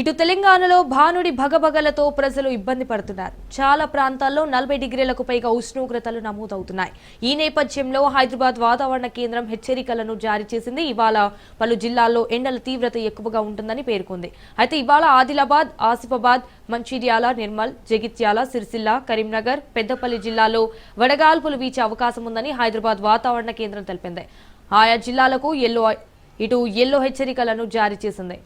ఇటు తెలంగాణలో భానుడి భగభగలతో ప్రజలు ఇబ్బంది పడుతున్నారు. చాలా ప్రాంతాల్లో నలభై డిగ్రీలకు పైగా ఉష్ణోగ్రతలు నమోదవుతున్నాయి. ఈ నేపథ్యంలో హైదరాబాద్ వాతావరణ కేంద్రం హెచ్చరికలను జారీ చేసింది. ఇవాళ పలు జిల్లాల్లో ఎండల తీవ్రత ఎక్కువగా ఉంటుందని పేర్కొంది. అయితే ఇవాళ ఆదిలాబాద్ ఆసిఫాబాద్ మంచిర్యాల నిర్మల్ జగిత్యాల సిరిసిల్ల కరీంనగర్ పెద్దపల్లి జిల్లాలో వడగాల్పులు వీచే అవకాశం ఉందని హైదరాబాద్ వాతావరణ కేంద్రం తెలిపింది. ఆయా జిల్లాలకు ఎల్లో ఇటు ఎల్లో హెచ్చరికలను జారీ చేసింది.